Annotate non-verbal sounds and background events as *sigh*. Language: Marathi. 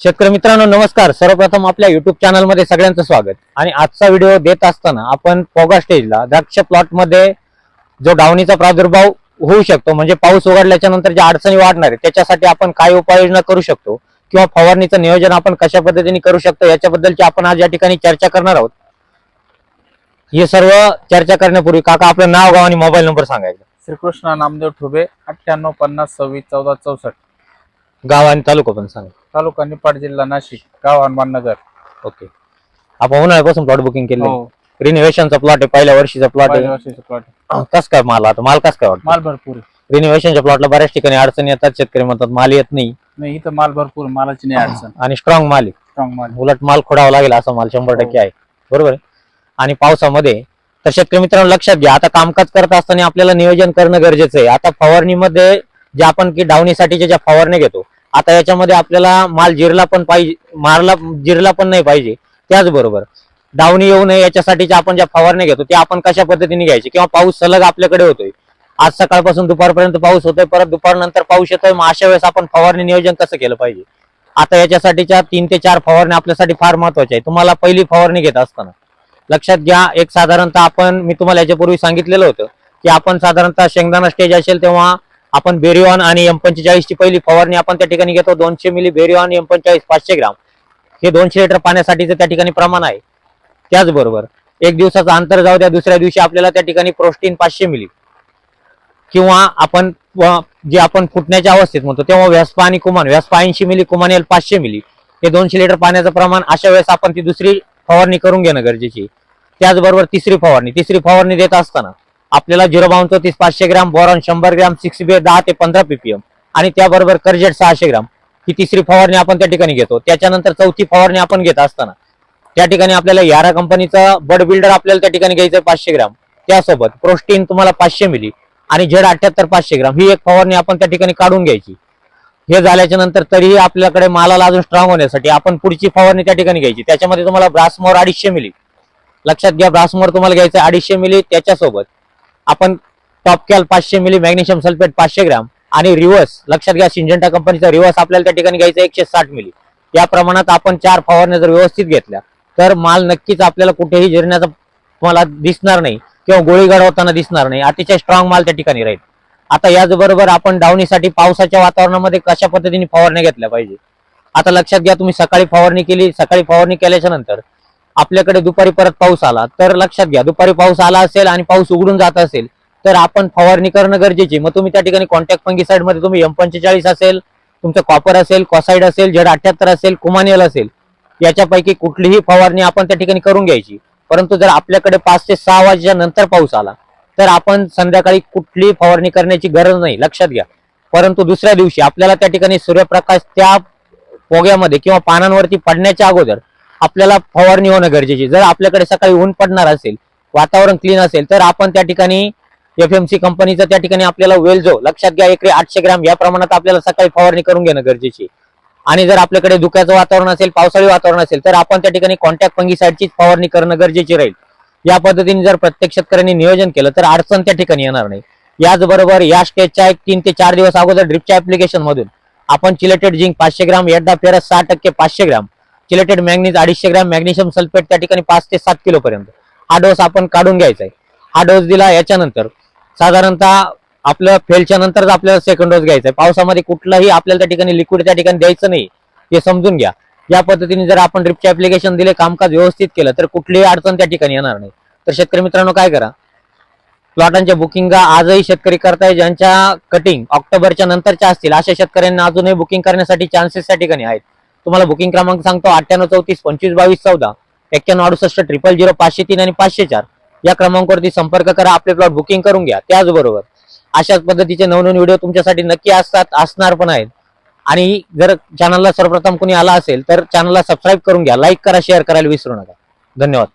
शेतकरी मित्रांनो नमस्कार. सर्वप्रथम आपल्या युट्यूब चॅनलमध्ये सगळ्यांचं स्वागत. आणि आजचा व्हिडिओ देत असताना आपण पोगा स्टेजला द्राक्ष प्लॉटमध्ये जो डावणीचा प्रादुर्भाव होऊ शकतो म्हणजे पाऊस उघडल्याच्या नंतर ज्या अडचणी वाढणार आहे त्याच्यासाठी आपण काय उपाययोजना करू शकतो? किंवा फवारणीचं नियोजन आपण कशा पद्धतीने करू शकतो? याच्याबद्दलची आपण आज या ठिकाणी चर्चा करणार आहोत. हे सर्व चर्चा करण्यापूर्वी काका आपलं नाव गाव आणि मोबाईल नंबर सांगायचं. श्रीकृष्ण नामदेव ठुबे अठ्ठ्याण्णव पन्नास सव्वीस चौदा चौसष्ट. गाव आणि तालुका पण सांगा. तालुका निपाड जिल्हा नाशिक गाव हनुमाननगर ओके. आपण उन्हाळ्यापासून प्लॉट बुकिंग केले. हो. रिनोव्हेशनचा प्लॉट आहे पहिल्या वर्षीचा प्लॉट पहिल्या आहे. वर्षीचं. *clears throat* कस काय माल आता? माल कस काय वाटतं? माल भरपूर आहे. रिनोव्हेशनच्या प्लॉटला बऱ्याच ठिकाणी अडचणी येतात. शेतकरी म्हणतात माल येत नाही. नाही इथं माल भरपूर आहे. मालाची नाही अडचण. *clears throat* आणि स्ट्रॉंग माल आहे. स्ट्रॉंग माल उलट माल खोडावा लागेल असा माल शंभर टक्के आहे. बरोबर आहे? आणि पावसामध्ये तर शेतकरी मित्रांनो लक्षात घ्या आता कामकाज करत असताना आपल्याला नियोजन करणं गरजेचं आहे. आता फवारणीमध्ये जे आपण की डावणीसाठीच्या ज्या फवारणी घेतो आता याच्यामध्ये आपल्याला माल जिरला पण पाहिजे मारला जिरला पण नाही पाहिजे. त्याचबरोबर डावणी येऊ नये याच्यासाठीच्या आपण ज्या फवारणी घेतो त्या आपण कशा पद्धतीने घ्यायची? किंवा पाऊस सलग आपल्याकडे होतोय. आज सकाळपासून दुपारपर्यंत पाऊस होतोय परत दुपारनंतर पाऊस येतोय मग अशा वेळेस आपण फवारणी नियोजन कसं केलं पाहिजे? आता याच्यासाठीच्या तीन ते चार फवारणी आपल्यासाठी फार महत्त्वाच्या आहे तुम्हाला पहिली फवारणी घेत असताना लक्षात घ्या एक साधारणतः आपण मी तुम्हाला याच्यापूर्वी सांगितलेलं होतं की आपण साधारणतः शेंगदाणा स्टेज असेल तेव्हा आपण बेरिओन आणि एम ची पहिली फवारणी आपण त्या ठिकाणी घेतो. दोनशे मिली बेरिओन एम पंचेचाळीस पाचशे ग्राम. हे दोनशे लिटर पाण्यासाठीचं त्या ठिकाणी प्रमाण आहे. त्याचबरोबर एक दिवसाचं अंतर जाऊ द्या दुसऱ्या दिवशी आपल्याला त्या ठिकाणी प्रोस्टीन पाचशे मिली. किंवा आपण जे आपण फुटण्याच्या अवस्थेत म्हणतो तेव्हा व्यासपा आणि कुमान व्यासपा ऐंशी मिली कुमान एल पाचशे मिली. हे दोनशे लिटर पाण्याचं प्रमाण अशा वेळेस आपण ती दुसरी फवारणी करून घेणं गरजेची त्याचबरोबर तिसरी फवारणी तिसरी फवारणी देत असताना आपल्याला झिरो बावन चौतीस पाचशे ग्राम बोरॉन शंभर ग्राम सिक्स बी दहा ते पंधरा पीपीएम. आणि त्याबरोबर कर्जेट सहाशे ग्राम. ही तिसरी फवारणी आपण त्या ठिकाणी घेतो. त्याच्यानंतर चौथी फवारणी आपण घेत असताना त्या ठिकाणी आपल्याला यारा कंपनीचा बड बिल्डर आपल्याला त्या ठिकाणी घ्यायचं पाचशे ग्राम. त्यासोबत प्रोस्टीन तुम्हाला पाचशे मिली आणि झेड अठ्याहत्तर पाचशे ग्राम. ही एक फवारणी आपण त्या ठिकाणी काढून घ्यायची. हे झाल्याच्यानंतर तरीही आपल्याकडे मालाला अजून स्ट्रॉंग होण्यासाठी आपण पुढची फवारणी त्या ठिकाणी घ्यायची. त्याच्यामध्ये तुम्हाला ब्रासमोर अडीचशे मिली. लक्षात घ्या ब्रासमोर तुम्हाला घ्यायचं अडीचशे मिली. त्याच्यासोबत आपण टॉपकॅल पाचशे मिली मॅग्नेशियम सल्फेट पाचशे ग्राम आणि रिव्हर्स लक्षात घ्या सिंजंटा कंपनीचा रिव्हर्स आपल्याला त्या ठिकाणी घ्यायचा एकशे साठ मिली या प्रमाणात आपण चार फवारण्या जर व्यवस्थित घेतल्या तर माल नक्कीच आपल्याला कुठेही जिरण्याचा तुम्हाला दिसणार नाही किंवा गोळी होताना दिसणार नाही. अतिशय स्ट्रॉंग माल त्या ठिकाणी राहील. आता याचबरोबर आपण डावणीसाठी पावसाच्या वातावरणामध्ये कशा पद्धतीने फवारण्या घेतल्या पाहिजे? आता लक्षात घ्या तुम्ही सकाळी फवारणी केली सकाळी फवारणी केल्याच्यानंतर आपल्याकडे दुपारी परत पाऊस आला तर लक्षात घ्या दुपारी पाऊस आला असेल आणि पाऊस उघडून जात असेल तर आपण फवारणी करणं गरजेची मग तुम्ही त्या ठिकाणी कॉन्टॅक्ट फंगिसाइडमध्ये तुम्ही एम पंचेचाळीस असेल तुमचं कॉपर असेल कॉसाईड असेल झेड अठ्याहत्तर असेल कुमानियल असेल याच्यापैकी कुठलीही फवारणी आपण त्या ठिकाणी करून घ्यायची. परंतु जर आपल्याकडे पाच ते सहा वाजेच्या नंतर पाऊस आला तर आपण संध्याकाळी कुठलीही फवारणी करण्याची गरज नाही लक्षात घ्या. परंतु दुसऱ्या दिवशी आपल्याला त्या ठिकाणी सूर्यप्रकाश त्या पोग्यामध्ये किंवा पानांवरती पडण्याच्या अगोदर आपल्याला फवारणी होणं गरजेची. जर आपल्याकडे सकाळी ऊन पडणार असेल वातावरण क्लीन असेल तर आपण त्या ठिकाणी एफ एम सी त्या ठिकाणी आपल्याला वेलझो लक्षात घ्या एकरी आठशे ग्राम या प्रमाणात आपल्याला सकाळी फवारणी करून घेणं गरजेची. आणि जर आपल्याकडे धुक्याचं वातावरण असेल पावसाळी वातावरण असेल तर आपण त्या ठिकाणी कॉन्टॅक्ट फंगिसाइडचीच फवारणी करणं गरजेची राहील. या पद्धतीने जर प्रत्येक शेतकऱ्यांनी नियोजन केलं तर अडचण त्या ठिकाणी येणार नाही. याचबरोबर या स्टेजच्या एक तीन ते चार दिवस अगोदर ड्रिपच्या ऍप्लिकेशन मधून आपण चिलेटेड जिंक पाचशे ग्राम एडा फेरस सहा टक्के पाचशे ग्राम चिलेटेड मॅग्नीज अडीचशे ग्रॅम मॅग्नेशियम सल्फेट त्या ठिकाणी पाच ते सात किलो पर्यंत हा डोस आपण काढून घ्यायचा आहे हा डोस दिला याच्यानंतर साधारणतः आपलं फेलच्या नंतरच आपल्याला सेकंड डोस घ्यायचा आहे पावसामध्ये कुठलाही आपल्याला त्या ठिकाणी लिक्विड त्या ठिकाणी द्यायचं नाही. हे समजून घ्या. या पद्धतीने जर आपण ड्रिपचे ऍप्लिकेशन दिले कामकाज व्यवस्थित केलं तर कुठलीही अडचण त्या ठिकाणी येणार नाही. तर शेतकरी मित्रांनो काय करा? प्लॉटांच्या बुकिंगा आजही शेतकरी करताय ज्यांच्या कटिंग ऑक्टोबरच्या नंतरच्या असतील अशा शेतकऱ्यांना अजूनही बुकिंग करण्यासाठी चान्सेस त्या ठिकाणी आहेत. तुम्हाला बुकिंग क्रमांक सांगतो अठ्ठ्याण्णव चौतीस पंचवीस बावीस चौदा एक्क्याण्णव अडुसष्ट ट्रिपल झिरो पाचशे तीन आणि पाचशे चार. या क्रमांकावरती संपर्क करा आपले प्लॉट बुकिंग करून घ्या. त्याचबरोबर अशाच पद्धतीचे नवनवीन व्हिडिओ तुमच्यासाठी नक्की असतात असणार पण आहेत. आणि जर चॅनलला सर्वप्रथम कोणी आला असेल तर चॅनलला सबस्क्राईब करून घ्या. लाईक करा शेअर करायला विसरू नका. धन्यवाद.